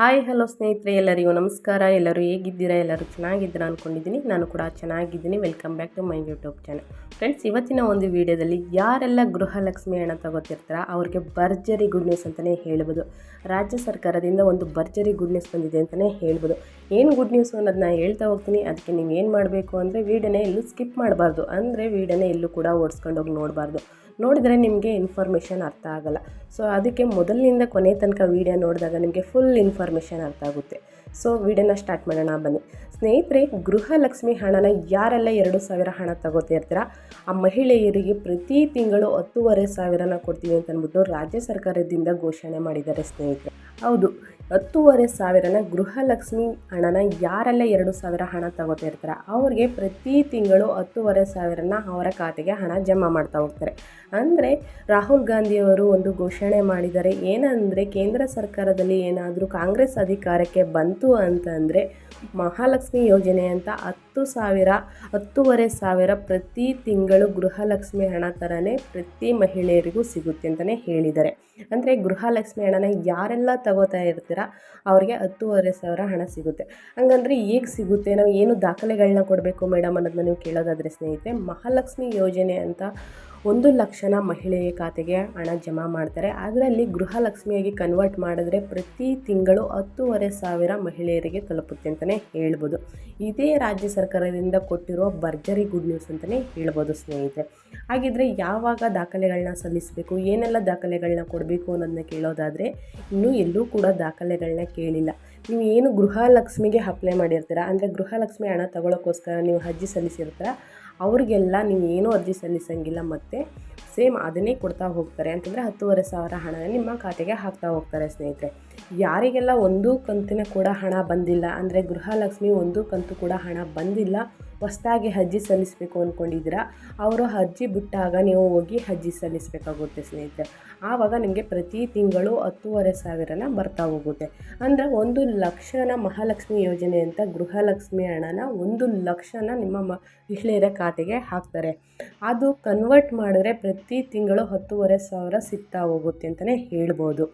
Hi, hello ಸ್ನೇಹಿತರೆ, ಎಲ್ಲರಿಗೂ ನಮಸ್ಕಾರ. ಎಲ್ಲರೂ ಹೇಗಿದ್ದೀರಾ? ಎಲ್ಲರೂ ಚೆನ್ನಾಗಿದ್ದೀರಾ ಅಂದ್ಕೊಂಡಿದ್ದೀನಿ ನಾನು ಕೂಡ ಚೆನ್ನಾಗಿದ್ದೀನಿ. Welcome back to my YouTube channel friends ಇವತ್ತಿನ ಒಂದು ವಿಡಿಯೋದಲ್ಲಿ ಯಾರೆಲ್ಲ ಗೃಹಲಕ್ಷ್ಮಿ ಹಣ ತಗೋತಿರ್ತಾರ, ಅವ್ರಿಗೆ ಭರ್ಜರಿ ಗುಡ್ ನ್ಯೂಸ್ ಅಂತಲೇ ಹೇಳ್ಬೋದು. ರಾಜ್ಯ ಸರ್ಕಾರದಿಂದ ಒಂದು ಭರ್ಜರಿ ಗುಡ್ ನ್ಯೂಸ್ ಬಂದಿದೆ ಅಂತಲೇ ಹೇಳ್ಬೋದು. ಏನು ಗುಡ್ ನ್ಯೂಸ್ ಅನ್ನೋದನ್ನ ಹೇಳ್ತಾ ಹೋಗ್ತೀನಿ. ಅದಕ್ಕೆ ನೀವು ಏನು ಮಾಡಬೇಕು ಅಂದರೆ, ವೀಡಿಯೋನೇ ಎಲ್ಲೂ ಸ್ಕಿಪ್ ಮಾಡಬಾರ್ದು. ಅಂದರೆ, ವೀಡಿಯೋನೇ ಎಲ್ಲೂ ಕೂಡ ಓಡಿಸ್ಕೊಂಡೋಗಿ ನೋಡಬಾರ್ದು. ನೋಡಿದರೆ ನಿಮಗೆ ಇನ್ಫಾರ್ಮೇಷನ್ ಅರ್ಥ ಆಗಲ್ಲ. ಸೊ, ಅದಕ್ಕೆ ಮೊದಲಿನಿಂದ ಕೊನೆ ತನಕ ವೀಡಿಯೋ ನೋಡಿದಾಗ ನಿಮಗೆ ಫುಲ್ ಇನ್ಫಾರ್ಮೇಷನ್ ಅರ್ಥ ಆಗುತ್ತೆ. ಸೊ, ವಿಡಿಯೋನ ಸ್ಟಾರ್ಟ್ ಮಾಡೋಣ, ಬನ್ನಿ. ಸ್ನೇಹಿತರೆ, ಗೃಹಲಕ್ಷ್ಮಿ ಹಣನ ಯಾರೆಲ್ಲ ಎರಡು ಸಾವಿರ ಹಣ ತಗೋತಿರ್ತೀರ ಆ ಮಹಿಳೆಯರಿಗೆ ಪ್ರತಿ ತಿಂಗಳು ಹತ್ತೂವರೆ ಸಾವಿರನ ಕೊಡ್ತೀವಿ ಅಂತ ಅಂದ್ಬಿಟ್ಟು ರಾಜ್ಯ ಸರ್ಕಾರದಿಂದ ಘೋಷಣೆ ಮಾಡಿದ್ದಾರೆ ಸ್ನೇಹಿತರೆ. ಹೌದು. ಹತ್ತೂವರೆ ಸಾವಿರನ ಗೃಹಲಕ್ಷ್ಮಿ ಹಣನ ಯಾರೆಲ್ಲ ಎರಡು ಸಾವಿರ ಹಣ ತಗೋತಿರ್ತಾರೆ ಅವ್ರಿಗೆ ಪ್ರತಿ ತಿಂಗಳು ಹತ್ತೂವರೆ ಸಾವಿರನ ಅವರ ಖಾತೆಗೆ ಹಣ ಜಮಾ ಮಾಡ್ತಾ ಹೋಗ್ತಾರೆ. ಅಂದರೆ ರಾಹುಲ್ ಗಾಂಧಿಯವರು ಒಂದು ಘೋಷಣೆ ಮಾಡಿದ್ದಾರೆ ಏನಂದರೆ, ಕೇಂದ್ರ ಸರ್ಕಾರದಲ್ಲಿ ಏನಾದರೂ ಕಾಂಗ್ರೆಸ್ ಅಧಿಕಾರಕ್ಕೆ ಬಂತು ಅಂತಂದರೆ ಮಹಾಲಕ್ಷ್ಮಿ ಯೋಜನೆ ಅಂತ ಹತ್ತು ಸಾವಿರ, ಹತ್ತೂವರೆ ಸಾವಿರ ಪ್ರತಿ ತಿಂಗಳು ಗೃಹಲಕ್ಷ್ಮಿ ಹಣ ಥರನೇ ಪ್ರತಿ ಮಹಿಳೆಯರಿಗೂ ಸಿಗುತ್ತೆ ಅಂತಲೇ ಹೇಳಿದ್ದಾರೆ. ಅಂದರೆ ಗೃಹಲಕ್ಷ್ಮಿ ಹಣನ ಯಾರೆಲ್ಲ ತಗೋತಾ ಇರ್ತೀರ, ಅವ್ರಿಗೆ ಹತ್ತೂವರೆ ಸಾವಿರ ಹಣ ಸಿಗುತ್ತೆ. ಹಂಗಂದ್ರೆ ಹೇಗೆ ಸಿಗುತ್ತೆ, ನಾವು ಏನು ದಾಖಲೆಗಳನ್ನ ಕೊಡಬೇಕು ಮೇಡಮ್ ಅನ್ನೋದನ್ನ ನೀವು ಕೇಳೋದಾದರೆ ಸ್ನೇಹಿತರೆ, ಮಹಾಲಕ್ಷ್ಮಿ ಯೋಜನೆ ಅಂತ ಒಂದು ಲಕ್ಷನ ಮಹಿಳೆಯ ಖಾತೆಗೆ ಹಣ ಜಮಾ ಮಾಡ್ತಾರೆ. ಅದರಲ್ಲಿ ಗೃಹಲಕ್ಷ್ಮಿಯಾಗಿ ಕನ್ವರ್ಟ್ ಮಾಡಿದ್ರೆ ಪ್ರತಿ ತಿಂಗಳು ಹತ್ತೂವರೆ ಸಾವಿರ ಮಹಿಳೆಯರಿಗೆ ತಲುಪುತ್ತೆ ಅಂತಲೇ ಹೇಳ್ಬೋದು. ಇದೇ ರಾಜ್ಯ ಸರ್ಕಾರದಿಂದ ಕೊಟ್ಟಿರುವ ಭರ್ಜರಿ ಗುಡ್ ನ್ಯೂಸ್ ಅಂತಲೇ ಹೇಳ್ಬೋದು ಸ್ನೇಹಿತರೆ. ಹಾಗಿದ್ರೆ ಯಾವಾಗ ದಾಖಲೆಗಳನ್ನ ಸಲ್ಲಿಸಬೇಕು, ಏನೆಲ್ಲ ದಾಖಲೆಗಳನ್ನ ಕೊಡಬೇಕು ಅನ್ನೋದನ್ನ ಕೇಳೋದಾದರೆ ಇನ್ನೂ ಎಲ್ಲೂ ಕೂಡ ದಾಖಲೆಗಳನ್ನ ಕೇಳಿಲ್ಲ. ನೀವು ಏನು ಗೃಹಲಕ್ಷ್ಮಿಗೆ ಅಪ್ಲೈ ಮಾಡಿರ್ತೀರ, ಅಂದರೆ ಗೃಹಲಕ್ಷ್ಮಿ ಹಣ ತಗೊಳ್ಳೋಕ್ಕೋಸ್ಕರ ನೀವು ಅರ್ಜಿ ಸಲ್ಲಿಸಿರ್ತೀರ ಅವ್ರಿಗೆಲ್ಲ ನೀವು ಏನೂ ಅರ್ಜಿ ಸಲ್ಲಿಸಂಗಿಲ್ಲ ಮತ್ತು ಸೇಮ್ ಅದನ್ನೇ ಕೊಡ್ತಾ ಹೋಗ್ತಾರೆ. ಅಂತಂದರೆ ಹತ್ತುವರೆ ಸಾವಿರ ಹಣ ನಿಮ್ಮ ಖಾತೆಗೆ ಹಾಕ್ತಾ ಹೋಗ್ತಾರೆ ಸ್ನೇಹಿತರೆ. ಯಾರಿಗೆಲ್ಲ ಒಂದು ಕಂತಿನ ಕೂಡ ಹಣ ಬಂದಿಲ್ಲ, ಅಂದರೆ ಗೃಹಲಕ್ಷ್ಮಿ ಒಂದು ಕಂತು ಕೂಡ ಹಣ ಬಂದಿಲ್ಲ ಹೊಸ್ದಾಗಿ ಅರ್ಜಿ ಸಲ್ಲಿಸಬೇಕು ಅಂದ್ಕೊಂಡಿದ್ದೀರಾ ಅವರು ಅರ್ಜಿ ಬಿಟ್ಟಾಗ ನೀವು ಹೋಗಿ ಅರ್ಜಿ ಸಲ್ಲಿಸಬೇಕಾಗುತ್ತೆ ಸ್ನೇಹಿತರೆ. ಆವಾಗ ನಿಮಗೆ ಪ್ರತಿ ತಿಂಗಳು ಹತ್ತೂವರೆ ಸಾವಿರನ ಬರ್ತಾ ಹೋಗುತ್ತೆ. ಅಂದರೆ ಒಂದು ಲಕ್ಷನ ಮಹಾಲಕ್ಷ್ಮಿ ಯೋಜನೆ ಅಂತ ಗೃಹಲಕ್ಷ್ಮಿ ಹಣನ ಒಂದು ಲಕ್ಷನ ನಿಮ್ಮ ಮಹಿಳೆಯರ ಖಾತೆಗೆ ಹಾಕ್ತಾರೆ. ಅದು ಕನ್ವರ್ಟ್ ಮಾಡಿದ್ರೆ ಪ್ರತಿ ತಿಂಗಳು ಹತ್ತೂವರೆ ಸಾವಿರ ಸಿಗ್ತಾ ಹೋಗುತ್ತೆ ಅಂತಲೇ ಹೇಳ್ಬೋದು.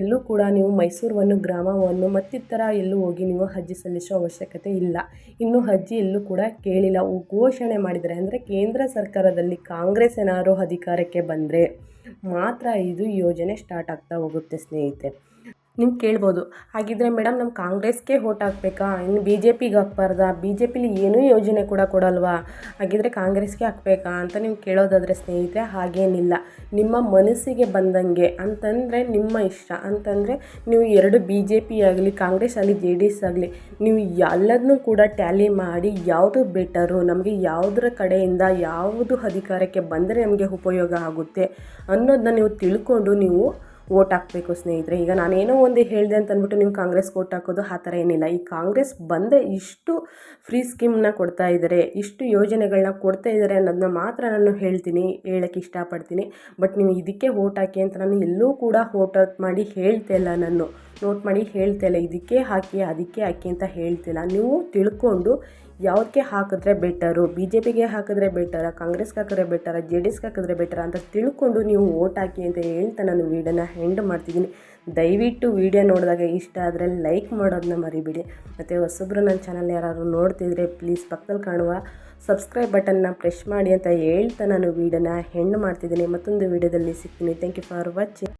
ಎಲ್ಲೂ ಕೂಡ ನೀವು ಮೈಸೂರು ಗ್ರಾಮವನ್ನು, ಮತ್ತಿತರ ಎಲ್ಲೂ ಹೋಗಿ ನೀವು ಅರ್ಜಿ ಸಲ್ಲಿಸೋ ಅವಶ್ಯಕತೆ ಇಲ್ಲ. ಇನ್ನೂ ಅರ್ಜಿ ಎಲ್ಲೂ ಕೂಡ ಕೇಳಿಲ್ಲ. ಘೋಷಣೆ ಮಾಡಿದರೆ ಅಂದರೆ ಕೇಂದ್ರ ಸರ್ಕಾರದಲ್ಲಿ ಕಾಂಗ್ರೆಸ್ ಏನಾದರೂ ಅಧಿಕಾರಕ್ಕೆ ಬಂದರೆ ಮಾತ್ರ ಇದು ಯೋಜನೆ ಸ್ಟಾರ್ಟ್ ಆಗ್ತಾ ಹೋಗುತ್ತೆ ಸ್ನೇಹಿತರೆ. ನೀವು ಕೇಳ್ಬೋದು. ಹಾಗಿದ್ರೆ ಮೇಡಮ್ ನಮ್ಮ ಕಾಂಗ್ರೆಸ್ಗೆ ವೋಟ್ ಹಾಕ್ಬೇಕಾ? ಇನ್ನು ಬಿ ಜೆ ಪಿಗೆ ಹಾಕ್ಬಾರ್ದಾ? ಬಿ ಜೆ ಪಿಲಿ ಏನೂ ಯೋಜನೆ ಕೂಡ ಕೊಡಲ್ವಾ? ಹಾಗಿದ್ರೆ ಕಾಂಗ್ರೆಸ್ಗೆ ಹಾಕ್ಬೇಕಾ ಅಂತ ನೀವು ಕೇಳೋದಾದರೆ ಸ್ನೇಹಿತರೆ, ಹಾಗೇನಿಲ್ಲ. ನಿಮ್ಮ ಮನಸ್ಸಿಗೆ ಬಂದಂಗೆ ಅಂತಂದರೆ ನಿಮ್ಮ ಇಷ್ಟ. ಅಂತಂದರೆ ನೀವು ಎರಡು ಬಿ ಜೆ ಪಿ ಆಗಲಿ, ಕಾಂಗ್ರೆಸ್ ಆಗಲಿ ಜೆ ಡಿ ಎಸ್ ಆಗಲಿ, ನೀವು ಎಲ್ಲದನ್ನೂ ಕೂಡ ಟ್ಯಾಲಿ ಮಾಡಿ ಯಾವುದು ಬೆಟರು ನಮಗೆ ಯಾವುದರ ಕಡೆಯಿಂದ ಯಾವುದು ಅಧಿಕಾರಕ್ಕೆ ಬಂದರೆ ನಮಗೆ ಉಪಯೋಗ ಆಗುತ್ತೆ ಅನ್ನೋದನ್ನ ನೀವು ತಿಳ್ಕೊಂಡು ನೀವು ಓಟ್ ಹಾಕಬೇಕು ಸ್ನೇಹಿತರೆ. ಈಗ ನಾನೇನೋ ಒಂದು ಹೇಳಿದೆ ಅಂತ ಅಂದ್ಬಿಟ್ಟು ನೀವು ಕಾಂಗ್ರೆಸ್ಗೆ ಓಟ್ ಹಾಕೋದು ಆ ಥರ ಏನಿಲ್ಲ. ಈ ಕಾಂಗ್ರೆಸ್ ಬಂದರೆ ಇಷ್ಟು ಫ್ರೀ ಸ್ಕೀಮ್ನ ಕೊಡ್ತಾ ಇದ್ದಾರೆ, ಇಷ್ಟು ಯೋಜನೆಗಳನ್ನ ಕೊಡ್ತಾ ಇದ್ದಾರೆ ಅನ್ನೋದನ್ನ ಮಾತ್ರ ನಾನು ಹೇಳ್ತೀನಿ, ಹೇಳೋಕ್ಕೆ ಇಷ್ಟಪಡ್ತೀನಿ. ಬಟ್ ನೀವು ಇದಕ್ಕೆ ಓಟ್ ಹಾಕಿ ಅಂತ ನಾನು ಎಲ್ಲೂ ಕೂಡ ಓಟ್ ಔಟ್ ಮಾಡಿ ಹೇಳ್ತಾ ಇಲ್ಲ ನಾನು. ನೋಟ್ ಮಾಡಿ ಹೇಳ್ತಾ ಇಲ್ಲ, ಇದಕ್ಕೆ ಹಾಕಿ, ಅದಕ್ಕೆ ಹಾಕಿ ಅಂತ ಹೇಳ್ತಿಲ್ಲ ನೀವು ತಿಳ್ಕೊಂಡು ಯಾವುದಕ್ಕೆ ಹಾಕಿದ್ರೆ ಬೆಟರು? ಬಿ ಜೆ ಪಿಗೆ ಹಾಕಿದ್ರೆ ಬೆಟರ? ಕಾಂಗ್ರೆಸ್ಗೆ ಹಾಕಿದ್ರೆ ಬೆಟರ? ಜೆ ಡಿ ಎಸ್ಗೆ ಹಾಕಿದ್ರೆ ಬೆಟರ ಅಂತ ತಿಳ್ಕೊಂಡು ನೀವು ವೋಟ್ ಹಾಕಿ ಅಂತ ಹೇಳ್ತಾ ನಾನು ವೀಡಿಯೋನ ಹೆಂಡ್ ಮಾಡ್ತಿದ್ದೀನಿ. ದಯವಿಟ್ಟು ವೀಡಿಯೋ ನೋಡಿದಾಗ ಇಷ್ಟ ಆದರೆ ಲೈಕ್ ಮಾಡೋದನ್ನ ಮರಿಬೇಡಿ. ಮತ್ತು ಹೊಸಬ್ರು ನನ್ನ ಚಾನಲ್ ಯಾರಾದರೂ ನೋಡ್ತಿದ್ರೆ ಪ್ಲೀಸ್ ಪಕ್ಕದಲ್ಲಿ ಕಾಣುವ ಸಬ್ಸ್ಕ್ರೈಬ್ ಬಟನ್ನ ಪ್ರೆಶ್ ಮಾಡಿ ಅಂತ ಹೇಳ್ತಾ ನಾನು ವೀಡಿಯೋನ ಹೆಂಡ್ ಮಾಡ್ತಿದ್ದೀನಿ. ಮತ್ತೊಂದು ವೀಡಿಯೋದಲ್ಲಿ ಸಿಗ್ತೀನಿ. Thank you for watching